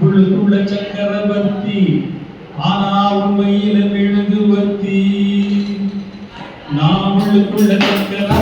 விழுதுள்ள சக்கரவர்த்தி ஆனா உண்மையில விழுதுவர்த்தி நான் விழுதுள்ள சக்கரவர்த்தி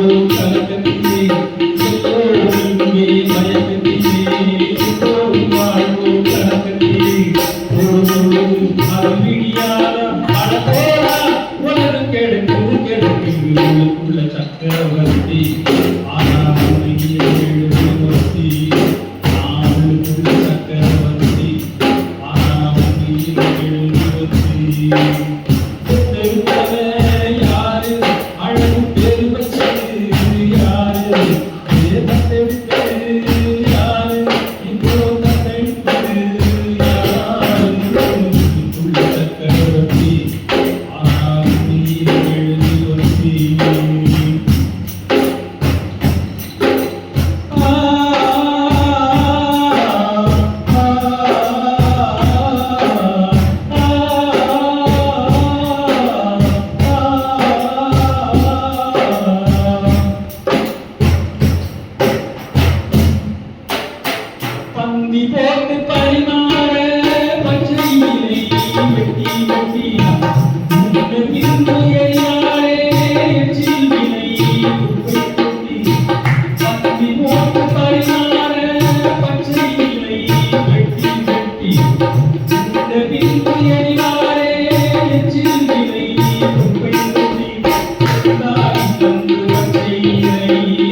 Thank you.